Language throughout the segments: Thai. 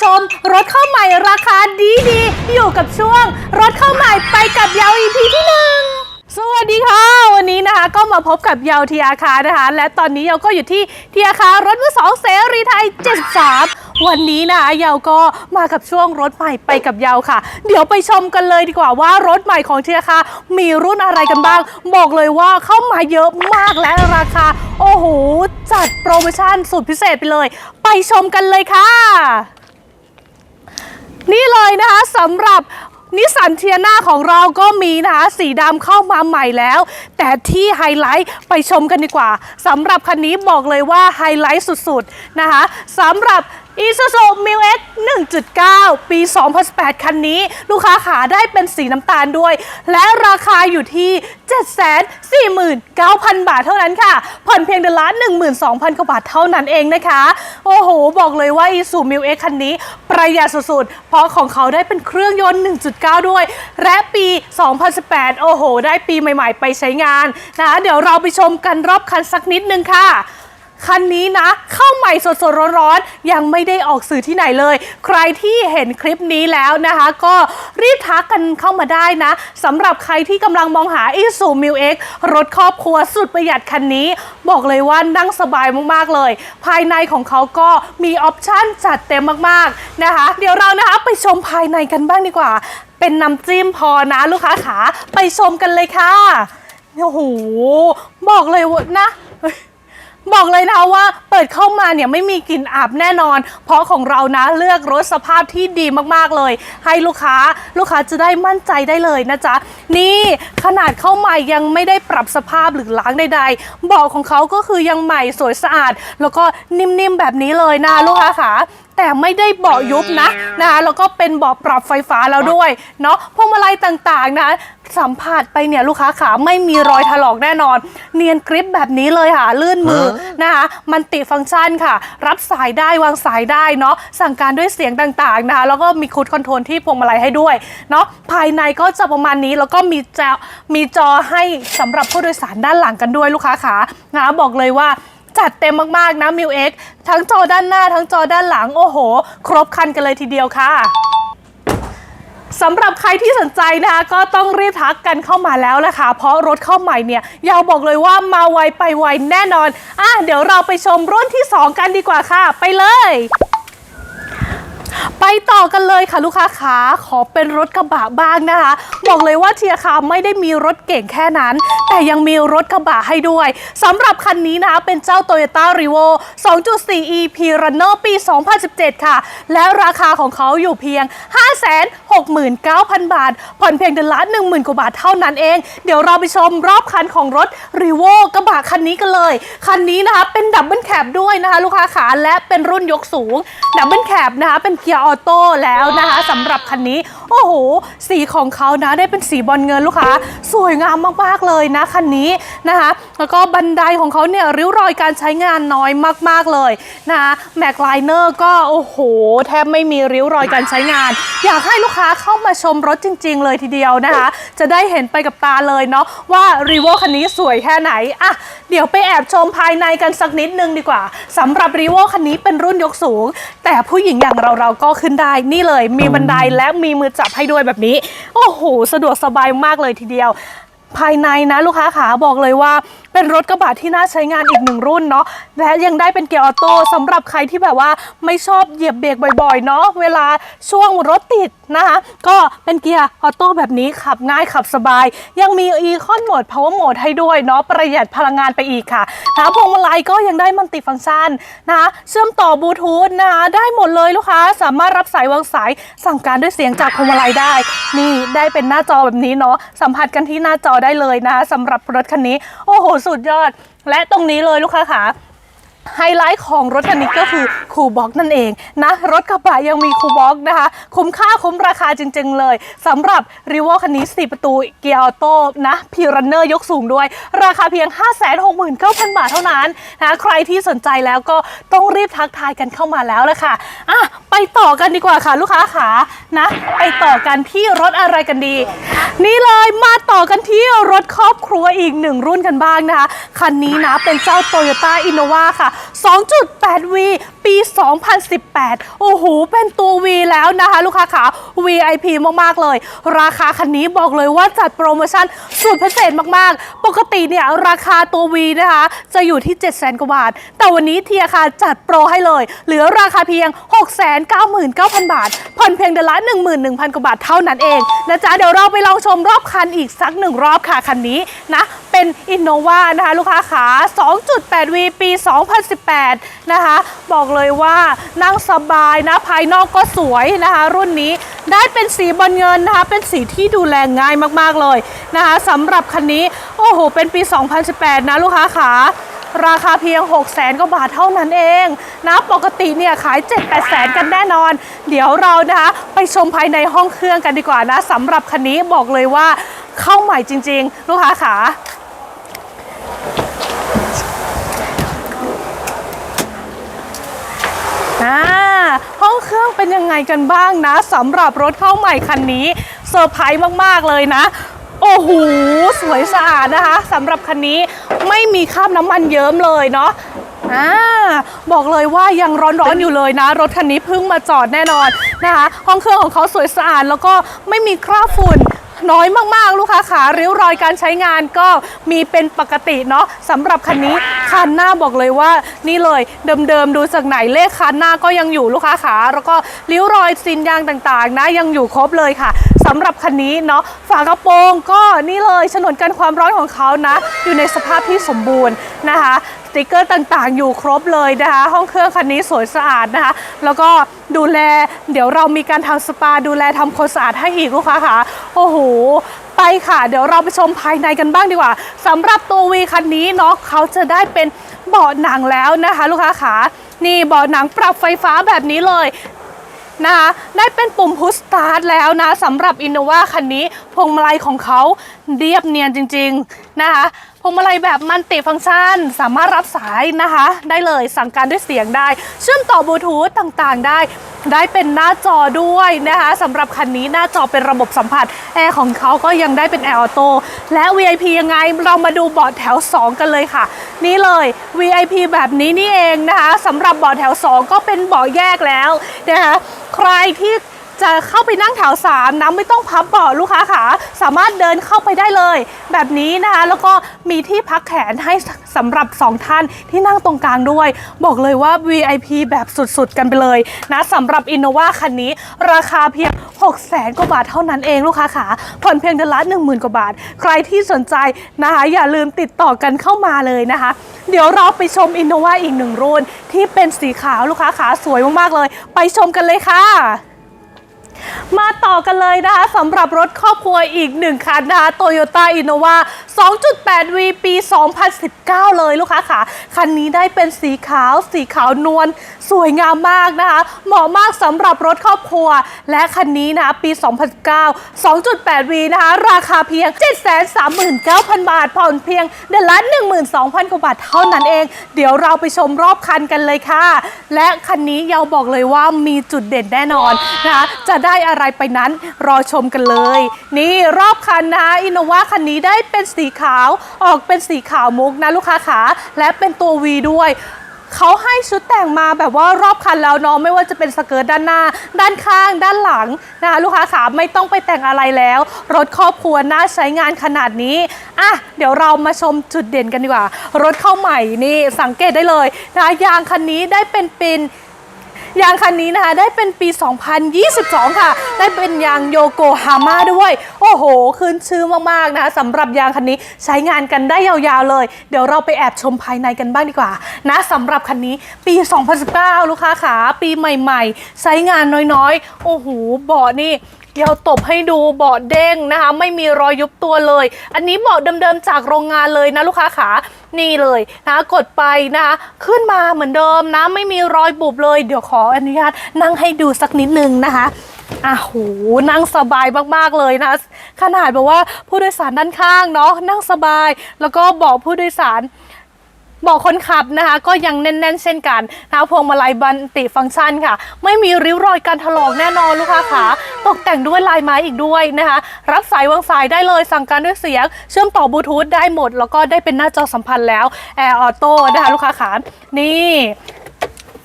ชม รถเข้าใหม่ราคาดีดีๆอยู่กับช่วง รถเข้าใหม่ไปกับยาว EP ที่หนึ่งสวัสดีค่ะ วันนี้นะคะก็มาพบกับยาวทีอาคานะคะ และตอนนี้ยาวก็อยู่ที่ทีอาคารถมือสองเสรีไทย 73 วันนี้นะคะยาวก็มากับช่วงรถใหม่ไปกับยาวค่ะ เดี๋ยวไปชมกันเลยดีกว่าว่ารถใหม่ของทีอาคามีรุ่นอะไรกันบ้าง บอกเลยว่าเข้ามาเยอะมากและราคา โอ้โห จัดโปรโมชั่นสุดพิเศษไปเลย ไปชมกันเลยค่ะ นี่เลยนะคะสำหรับนิสสันเทียนาของเราก็มีนะคะสีดำเข้ามาใหม่แล้ว แต่ที่ไฮไลท์ไปชมกันดีกว่าสำหรับคันนี้บอกเลยว่าไฮไลท์สุดๆนะคะสำหรับ Isuzu m i X 1.9 ปี 2018คันนี้ ลูกค้าขาได้เป็นสีน้ำตาลด้วย และราคาอยู่ที่ 749,000 บาทเท่านั้นค่ะ ผ่อนเพียงเดือนละ 12,000 กว่าบาทเท่านั้นเองนะคะ โอ้โห บอกเลยว่า Isuzu m i X คันนี้ ประหยัดสุดๆ เพราะของเขาได้เป็นเครื่องยนต์ 1.9 ด้วย และปี 2018 โอ้โห ได้ปีใหม่ๆ ไปใช้งานนะ เดี๋ยวเราไปชมกันรอบคันสักนิดนึงค่ะ คันนี้นะเข้าใหม่สดๆร้อนๆยังไม่ได้ออกสื่อที่ไหนเลย ใครที่เห็นคลิปนี้แล้วนะคะ ก็รีบทักกันเข้ามาได้นะสำหรับใครที่กำลังมองหา i s u m i l X รถครอบครัวสุดประหยัดคันนี้ บอกเลยว่านั่งสบายมากๆเลย ภายในของเขาก็มีออปชั่นจัดเต็มมากๆนะคะ เดี๋ยวเรานะคะไปชมภายในกันบ้างดีกว่า เป็นน้ำจิ้มพอนะลูกค้าขาไปชมกันเลยค่ะโอ้โหบอกเลยว่านะ บอกเลยนะว่าเปิดเข้ามาเนี่ยไม่มีกลิ่นอับแน่นอน เพราะของเรานะเลือกรถสภาพที่ดีมากๆเลย ให้ลูกค้าลูกค้าจะได้มั่นใจได้เลยนะจ๊ะ นี่ขนาดเข้าใหม่ยังไม่ได้ปรับสภาพหรือล้างใดๆเบาะของเขาก็คือยังใหม่สวยสะอาด แล้วก็นิ่มๆแบบนี้เลยนะลูกค้าขา แต่ไม่ได้เบาะยุบนะนะคะแล้วก็เป็นเบาะปรับไฟฟ้าแล้วด้วยเนาะพวงมาลัยต่างๆนะสัมผัสไปเนี่ยลูกค้าขาไม่มีรอยถลอกแน่นอน เนียนกริปแบบนี้เลยค่ะ ลื่นมือนะคะมันติฟังก์ชันค่ะ รับสายได้วางสายได้เนาะสั่งการด้วยเสียงต่างๆนะคะแล้วก็มีคูดคอนโทรลที่พวงมาลัยให้ด้วยเนาะภายในก็จะประมาณนี้แล้วก็มีจอมีจอให้สำหรับผู้โดยสารด้านหลังกันด้วยลูกค้าขานะคะบอกเลยว่า จัดเต็มมาก ๆ นะมิวเอ็กทั้งจอด้านหน้าทั้งจอด้านหลัง โอ้โห ครบคันกันเลยทีเดียวค่ะสำหรับใครที่สนใจนะคะก็ต้องรีบทักกันเข้ามาแล้วนะคะ เพราะรถเข้าใหม่เนี่ยยาวบอกเลยว่ามาไวไปไวแน่นอนอะเดี๋ยวเราไปชมรุ่นที่ 2 กันดีกว่าค่ะ ไปเลย ต่อกันเลยค่ะลูกค้าขาขอเป็นรถกระบะบ้างนะคะ บอกเลยว่าเทียคาไม่ได้มีรถเก่งแค่นั้น แต่ยังมีรถกระบะให้ด้วยสำหรับคันนี้นะคะเป็นเจ้า Toyota r e v o 2.4 EP Runner ปี 2017 ค่ะ และราคาของเขาอยู่เพียง 569,000 บาท ผ่อนเพียงเดือนละ10,000 กว่าบาทเท่านั้นเอง เดี๋ยวเราไปชมรอบคันของรถ r e v o กระบะคันนี้กันเลย คันนี้นะคะเป็นดับเบิลแคปด้วยนะคะ ลูกค้าขาและเป็นรุ่นยกสูงดับเบิลแคปนะคะเป็นเกียร์ออโต้แล้วนะคะสำหรับคันนี้ โอ้โห สีของเขานะได้เป็นสีบอลเงินลูกค้า สวยงามมากๆเลยนะคันนี้นะคะแล้วก็บันไดของเขาเนี่ยริ้วรอยการใช้งานน้อยมากๆเลยนะคะแม็กไลเนอร์ก็โอ้โห แทบไม่มีริ้วรอยการใช้งาน อยากให้ลูกค้าเข้ามาชมรถจริง ๆ เลยทีเดียวนะคะ จะได้เห็นไปกับตาเลยเนาะว่ารีโวคันนี้สวยแค่ไหนอะเดี๋ยวไปแอบชมภายในกันสักนิดนึงดีกว่าสำหรับรีโวคันนี้เป็นรุ่นยกสูง แต่ผู้หญิงอย่างเราเราๆก็ขึ้นได้นี่เลย มีบันไดและมีมือจับให้ด้วยแบบนี้ โอ้โห สะดวกสบายมากเลยทีเดียว ภายในนะลูกค้าขาบอกเลยว่า เป็นรถกระบะที่น่าใช้งานอีกหนึ่งรุ่นเนาะและยังได้เป็นเกียร์ออโต้สำหรับใครที่แบบว่าไม่ชอบเหยียบเบรกบ่อยๆเนาะเวลาช่วงรถติดนะคะก็เป็นเกียร์ออโต้แบบนี้ขับง่ายขับสบาย ยังมีอีคอนโหมด power mode ให้ด้วยเนาะประหยัดพลังงานไปอีกค่ะนะคะพวงมาลัยก็ยังได้มัลติฟังก์ชันนะคะเชื่อมต่อบลูทูธนะคะได้หมดเลยลูกค้าสามารถรับสายวางสายสั่งการด้วยเสียงจากพวงมาลัยได้ นี่ได้เป็นหน้าจอแบบนี้เนาะสัมผัสกันที่หน้าจอได้เลยนะคะสำหรับรถคันนี้ โอ้โหสุดยอด และตรงนี้เลยลูกค้าขาไฮไลท์ของรถคันนี้ก็คือคูบ็อกนั่นเองนะรถกระบะยังมีคูบ็อกนะคะ คุ้มค่าคุ้มราคาจริง ๆ เลยสำหรับรีโวคันนี้ 4 ประตูเกียร์ออโต้นะพีรันเนอร์ยกสูงด้วย ราคาเพียง 569,000 บาทเท่านั้นนะใครที่สนใจแล้วก็ต้องรีบทักทายกันเข้ามาแล้วละค่ะอะไปต่อกันดีกว่าค่ะลูกค้าขานะ ไปต่อกันที่รถอะไรกันดี นี่เลยมาต่อกันที่รถครอบครัวอีกหนึ่งรุ่นกันบ้างนะคะ คันนี้นะเป็นเจ้า Toyota Innova ค่ะ 2.8V ปี 2018 โอ้โห เป็นตัว V แล้วนะคะ ลูกค้าขา VIP มากๆเลย ราคาคันนี้บอกเลยว่าจัดโปรโมชั่นสุดพิเศษมากๆ ปกติเนี่ยราคาตัว V นะคะ จะอยู่ที่ 7 0 0 0 0กว่าบาท แต่วันนี้เทียคาจัดโปรให้เลย เหลือราคาเพียง 699,000 บาท ผ่อนเพียงเดือนละ 11,000 กว่าบาทเท่านั้นเองนะจ๊ะ เดี๋ยวเราไปลองชมรอบคันอีกสักหนึ่งรอบค่ะคันนี้นะเป็น Innova นะคะลูกค้าขา 2.8V ปี 2018 นะคะบอกเลยว่านั่งสบายนะภายนอกก็สวยนะคะ รุ่นนี้ได้เป็นสีบอลเงินนะคะ เป็นสีที่ดูแลง่ายมากๆเลยนะคะสำหรับคันนี้โอ้โหเป็นปี 2018 นะลูกค้าขาราคาเพียง 6 0แสนกว่าบาทเท่านั้นเองนะปกติเนี่ยขาย 7 8แสนกันแน่นอน เดี๋ยวเรานะคะไปชมภายในห้องเครื่องกันดีกว่านะสำหรับคันนี้บอกเลยว่าเข้าใหม่จริง ๆ ลูกค้าขา อ่าห้องเครื่องเป็นยังไงกันบ้างนะสำหรับรถเข้าใหม่คันนี้เซอร์ไพรส์มาก ๆ เลยนะ โอ้โห สวยสะอาดนะคะสำหรับคันนี้ไม่มีคราบน้ำมันเยิ้มเลยเนาะอ่าบอกเลยว่ายังร้อนๆอยู่เลยนะ รถคันนี้เพิ่งมาจอดแน่นอนนะคะ ห้องเครื่องของเขาสวยสะอาดแล้วก็ไม่มีคราบฝุ่น น้อยมากๆ ลูกค้าขาริ้วรอยการใช้งานก็มีเป็นปกติเนาะสำหรับคันนี้คันหน้าบอกเลยว่านี่เลยเดิมๆดูจากไหนเลขคันหน้าก็ยังอยู่ลูกค้าขาแล้วก็ริ้วรอยซินยางต่างๆ นะยังอยู่ครบเลยค่ะสำหรับคันนี้เนาะฝากระโปรงก็นี่เลยฉนวนกันความร้อนของเขานะ อยู่ในสภาพที่สมบูรณ์นะคะ ติกเกอร์ต่างๆ อยู่ครบเลยนะคะ ห้องเครื่องคันนี้สวยสะอาดนะคะ แล้วก็ดูแลเดี๋ยวเรามีการทำสปาดูแลทำความสะอาดให้อีกลูกค้าค่ะโอ้โหไปค่ะ เดี๋ยวเราไปชมภายในกันบ้างดีกว่าสำหรับตัววีคันนี้เนาะเขาจะได้เป็นเบาะหนังแล้วนะคะ ลูกค้าขานี่เบาะหนังปรับไฟฟ้าแบบนี้เลยนะคะได้เป็นปุ่มพุชสตาร์ทแล้วนะสำหรับอินโนวาคันนี้พวงมาลัยของเขาเรียบเนียนจริง ๆ นะคะ พวงมาลัยแบบมันติฟังก์ชัน สามารถรับสายนะคะ ได้เลยสั่งการด้วยเสียงได้ เชื่อมต่อบลูทูธต่างๆ ได้ ได้เป็นหน้าจอด้วยนะคะสำหรับคันนี้หน้าจอเป็นระบบสัมผัสแอร์ของเขาก็ยังได้เป็นแอร์ออโต้และ VIP ยังไงเรามาดูเบาะแถว 2 กันเลยค่ะ นี่เลย VIP แบบนี้นี่เองนะคะสำหรับเบาะแถว 2 ก็เป็นเบาะแยกแล้วนะคะใครที่ จะเข้าไปนั่งแถว3นะไม่ต้องพับเบาะลูกค้าขาสามารถเดินเข้าไปได้เลย แบบนี้นะคะแล้วก็มีที่พักแขนให้สำหรับ 2 ท่านที่นั่งตรงกลางด้วย บอกเลยว่า VIP แบบสุดๆ กันไปเลยนะสำหรับ Innova คันนี้ ราคาเพียง 6 0แสนกว่าบาทเท่านั้นเองลูกค้าขาผ่อนเพียงเดือนละ10,000 กว่าบาท ใครที่สนใจนะคะอย่าลืมติดต่อกันเข้ามาเลยนะคะ เดี๋ยวเราไปชม Innova อีกหนึ่งรุ่น ที่เป็นสีขาวลูกค้าขาสวยมากๆเลย ไปชมกันเลยค่ะ มาต่อกันเลยนะคะสำหรับรถครอบครัวอีกหนึ่งคันนะคะ Toyota Innova 2.8V ปี 2019 เลยลูกค้าค่ะ คันนี้ได้เป็นสีขาว สีขาวนวลสวยงามมากนะคะ เหมาะมากสำหรับรถครอบครัว และคันนี้นะคะปี 2019 2.8V นะคะ ราคาเพียง 739,000 บาท ผ่อนเพียงเดือนละ12,000 กว่าบาทเท่านั้นเอง เดี๋ยวเราไปชมรอบคันกันเลยค่ะ และคันนี้เยาวบอกเลยว่ามีจุดเด่นแน่นอนนะคะจะได้ได้อะไรไปนั้น รอชมกันเลย นี่รอบคันนะคะอินโนวาคันนี้ได้เป็นสีขาวออกเป็นสีขาวมุกนะลูกค้าขาและเป็นตัว V ด้วยเขาให้ชุดแต่งมาแบบว่ารอบคันแล้วเนาะไม่ว่าจะเป็นสเกิร์ตด้านหน้า ด้านข้าง ด้านหลังนะคะลูกค้าขาไม่ต้องไปแต่งอะไรแล้ว รถครอบครัวน่าใช้งานขนาดนี้อะเดี๋ยวเรามาชมจุดเด่นกันดีกว่า รถเข้าใหม่นี่สังเกตได้เลยนะยางคันนี้ได้เป็นปิน ยางคันนี้นะคะได้เป็นปี 2022 ค่ะ ได้เป็นยางโยโกฮาม่าด้วย โอ้โหขึ้นชื่อมากๆนะคะสำหรับยางคันนี้ใช้งานกันได้ยาวๆเลย เดี๋ยวเราไปแอบชมภายในกันบ้างดีกว่า นะสำหรับคันนี้ปี 2019 ลูกค้าขาปีใหม่ ๆ ใช้งานน้อยๆ โอ้โหเบาะนี่ เดี๋ยวตบให้ดูเบาะเด้งนะคะ ไม่มีรอยยุบตัวเลย อันนี้เบาะเดิมๆจากโรงงานเลยนะลูกค้าขานี่เลยนะกดไปนะคะขึ้นมาเหมือนเดิมนะไม่มีรอยบุบเลย เดี๋ยวขออนุญาตนั่งให้ดูสักนิดนึงนะคะอะโหนั่งสบายมากๆเลยนะ ขนาดแบบว่าผู้โดยสารด้านข้างเนาะนั่งสบาย แล้วก็บอกผู้โดยสาร บอกคนขับนะคะ ก็ยังแน่น ๆ เช่นกันนะคะพวงมาลัยบันติฟังก์ชันค่ะ ไม่มีริ้วรอยการถลอกแน่นอนลูกค้าขาตกแต่งด้วยลายไม้อีกด้วยนะคะ รับสายวางสายได้เลยสั่งการด้วยเสียง เชื่อมต่อบลูทูธได้หมด แล้วก็ได้เป็นหน้าจอสัมพันธ์แล้วแอร์ออโต้นะคะลูกค้าขานี่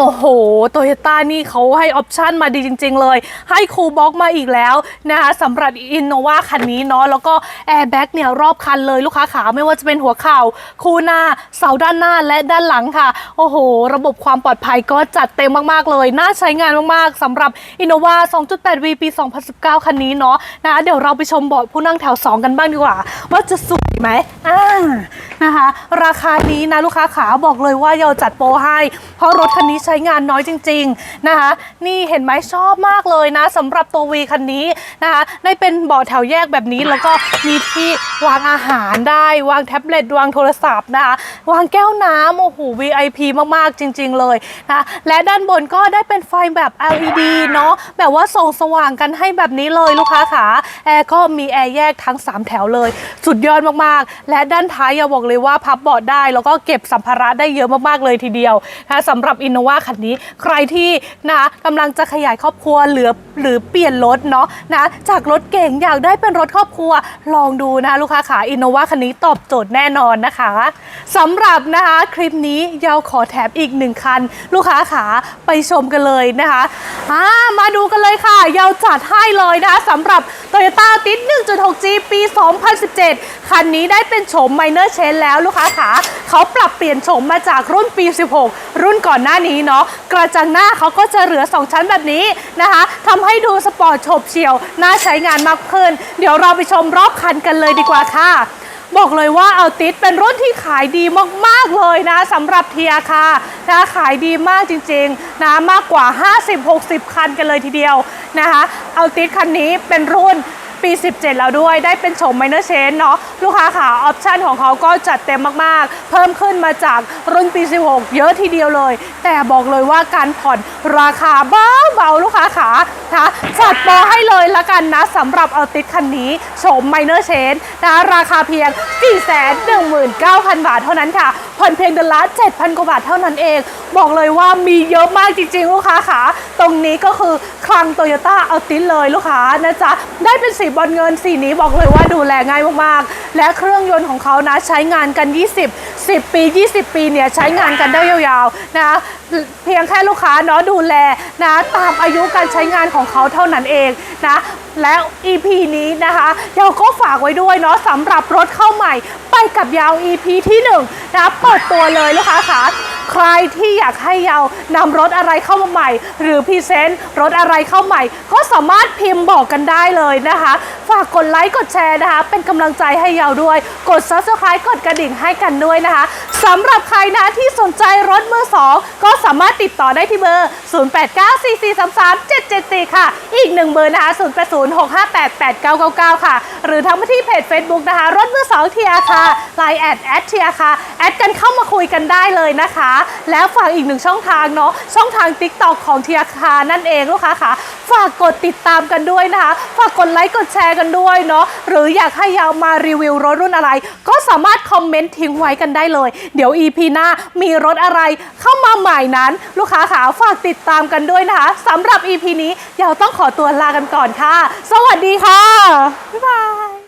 โอ้โหโตโยต้านี่เขาให้ออปชันมาดีจริง ๆ เลย ให้คูบ็อกมาอีกแล้วนะคะสำหรับอินโนวาคันนี้เนาะแล้วก็แอร์แบ็กเนี่ยรอบคันเลยลูกค้าขาไม่ว่าจะเป็นหัวเข่า คูหน้า เสาด้านหน้าและด้านหลังค่ะ โอ้โห ระบบความปลอดภัยก็จัดเต็มมากๆเลย น่าใช้งานมากๆสำหรับอินโนวา 2.8V ปี 2019 คันนี้เนาะนะะเดี๋ยวเราไปชมเบาะผู้นั่งแถว 2 กันบ้างดีกว่า ว่าจะสวยไหมอ่านะคะ ราคานี้นะลูกค้าขาบอกเลยว่าเราจัดโปรให้ เพราะรถคันนี้ใช้งานน้อยจริง ๆนะคะ นี่เห็นไหมชอบมากเลยนะสำหรับตัววีคันนี้นะคะได้เป็นเบาะแถวแยกแบบนี้แล้วก็มีที่วางอาหารได้ วางแท็บเล็ตวางโทรศัพท์นะคะวางแก้วน้ำโอ้โห VIP มากๆจริง ๆ เลยนะและด้านบนก็ได้เป็นไฟแบบ LED เนาะแบบว่าส่องสว่างกันให้แบบนี้เลยลูกค้าขาแอร์ก็มีแอร์แยกทั้ง 3 แถวเลย สุดยอดมากๆ และด้านท้ายอย่าบอกเลยว่าพับเบาะได้ แล้วก็เก็บสัมภาระได้เยอะมากๆเลยทีเดียวนะสำหรับอินโนวาคันนี้ ใครที่นะกำลังจะขยายครอบครัวหลือหรือเปลี่ยนรถเนาะนะจากรถเก่งอยากได้เป็นรถครอบครัว ลองดูนะลูกค้าขาอินโนวาคันนี้ตอบโจทย์แน่นอนนะคะสำหรับนะคะคลิปนี้ยาวขอแถมอีกหนึ่งคัน ลูกค้าขาไปชมกันเลยนะคะามาดูกันเลยค่ะ ยาวจัดให้เลยนะคะสำหรับ Toyota t i ด 1.6G ปี 2017 คันนี้ได้เป็นโฉม Minor Change แล้วลูกค้าขาเขาปรับเปลี่ยนโฉมมาจากรุ่นปี 16 รุ่นก่อนหน้านี้เนาะกระจังหน้าเขาก็จะเหลือ 2 ชั้นแบบนี้นะคะทำให้ดูสปอร์ตโฉบเฉี่ยวน่าใช้งานมากขึ้น เดี๋ยวเราไปชมรอบคันกันเลยดีกว่าค่ะบอกเลยว่าเอาติสเป็นรุ่นที่ขายดีมาก ๆ เลยนะสำหรับเทียค่ะนะขายดีมากจริง ๆ นะมากกว่า 50-60 คันกันเลยทีเดียวนะคะเอาติสคันนี้เป็นรุ่น ปี 17 แล้วด้วยได้เป็นโฉม minor change เนาะลูกค้าขาออปชันของเขาก็จัดเต็มมากๆ เพิ่มขึ้นมาจากรุ่นปี 16 เยอะทีเดียวเลย แต่บอกเลยว่าการผ่อนราคาเบาๆลูกค้าขานะจัดโปรให้เลยละกันนะสำหรับเอาติสคันนี้โฉม minor change นะราคาเพียง 419,000 บาทเท่านั้นค่ะ ผ่อนเพียงเดือนละ7,000 กว่าบาทเท่านั้นเอง บอกเลยว่ามีเยอะมากจริงๆ ลูกค้าขาตรงนี้ก็คือคลังโตโยต้าเอาติสเลยลูกค้านะจ๊ะ ได้เป็นสีบอลเงินสีนี้บอกเลยว่าดูแลง่ายมากๆ และเครื่องยนต์ของเขานะใช้งานกัน 20 10 ปี 20 ปีเนี่ยใช้งานกันได้ยาวๆนะเพียงแค่ลูกค้าเนาะดูแลนะตามอายุการใช้งานของเขาเท่านั้นเองนะแล้ว EP นี้นะคะเราก็ฝากไว้ด้วยเนาะสำหรับรถเข้าใหม่ ไปกับยาว EP ที่1นะเปิดตัวเลยลูกค้าขาใครที่อยากให้ยาวนำรถอะไรเข้ามาใหม่ หรือพรีเซนต์รถอะไรเข้าใหม่ ก็สามารถพิมพ์บอกกันได้เลยนะคะ ฝากกดไลค์กดแชร์นะคะ เป็นกำลังใจให้ยาวด้วย กด subscribe กดกระดิ่งให้กันด้วยนะคะสำหรับใครนะที่สนใจรถมือสองก็สามารถติดต่อได้ที่เบอร์ 0894433774 ค่ะ อีกหนึ่งเบอร์นะคะ0806588999 ค่ะ หรือทั้งที่เพจ Facebook นะคะ รถมือสองเทียค่ะไลน์แอดแอดเทียค่ะแอดกันเข้ามาคุยกันได้เลยนะคะ แล้วฝากอีกหนึ่งช่องทางเนาะช่องทาง TikTok ของเทียคานั่นเองลูกค้าค่ะ ฝากกดติดตามกันด้วยนะคะ ฝากกดไลค์กดแชร์กันด้วยเนาะหรืออยากให้ยาวมารีวิวรถรุ่นอะไร ก็สามารถคอมเมนต์ทิ้งไว้กันได้เลย เดี๋ยว EP หน้ามีรถอะไรเข้ามาใหม่นั้น ลูกค้าขาฝากติดตามกันด้วยนะคะสำหรับ EP นี้ยาวต้องขอตัวลากันก่อนค่ะ สวัสดีค่ะ บ๊ายบาย